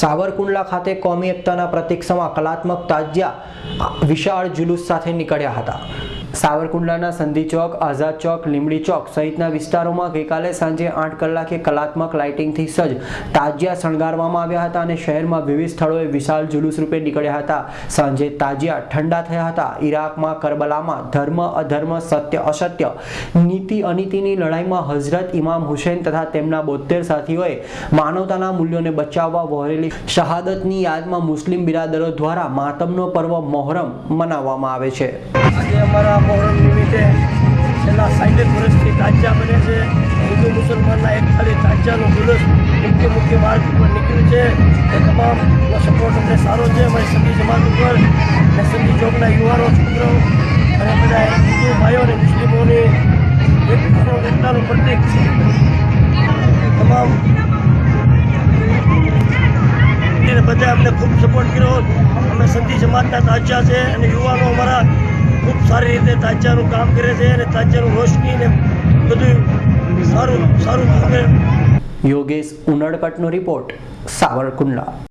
સાવરકુંડલા ખાતે કોમી એકતાના પ્રતિક્ષમાં કલાત્મક તાજિયા વિશાળ જુલુસ સાથે નીકળ્યા હતા. સાવરકુંડલાના સંધિ ચોક, આઝાદ ચોક લીમડી ચોક સહિતના વિસ્તારોમાં ગઈકાલે સાંજે આઠ કલાકે કલાત્મક લાઇટિંગથી સજ્જ તાજિયા શણગારવામાં આવ્યા હતા અને શહેરમાં વિવિધ સ્થળોએ વિશાળ જુલુસ રૂપે નીકળ્યા હતા. સાંજે તાજિયા ઠંડા થયા હતા. ઈરાકમાં કરબલામાં ધર્મ અધર્મ, સત્ય અસત્ય, નીતિ અનીતિની લડાઈમાં હઝરત ઇમામ હુસેન તથા તેમના બોતેર સાથીઓએ માનવતાના મૂલ્યોને બચાવવા વહોરેલી શહાદતની યાદમાં મુસ્લિમ બિરાદરો દ્વારા માતમનો પર્વ મોહરમ મનાવવામાં આવે છે. આજે અમારા મોહરમ નિમિત્તે છેલ્લા સાઠેક વર્ષથી તાજિયા બને છે. હિન્દુ મુસલમાનના એક ખાલી તાજાનો જુલુસ મુખ્ય મુખ્ય માર્ગ ઉપર નીકળ્યું છે. એ તમામનો સપોર્ટ અમને સારો છે. અમારી સંધી સમાજ ઉપર અને સંધી ચોકના યુવાનો છોકરો અને બધા હિન્દુ ભાઈઓ અને મુસ્લિમોની એકતાનો પ્રતીક છે. તમામ બધાએ બધા અમને ખૂબ સપોર્ટ કર્યો. અમે સંધી સમાજના તાજિયા છે અને યુવાનો અમારા ખૂબ સારી રીતે તાજિયાનું કામ કરે છે અને તાજિયાનું રોશની ને બધું સારું સારું યોગેશ ઉનડકટનો રિપોર્ટ સાવરકુંડલા.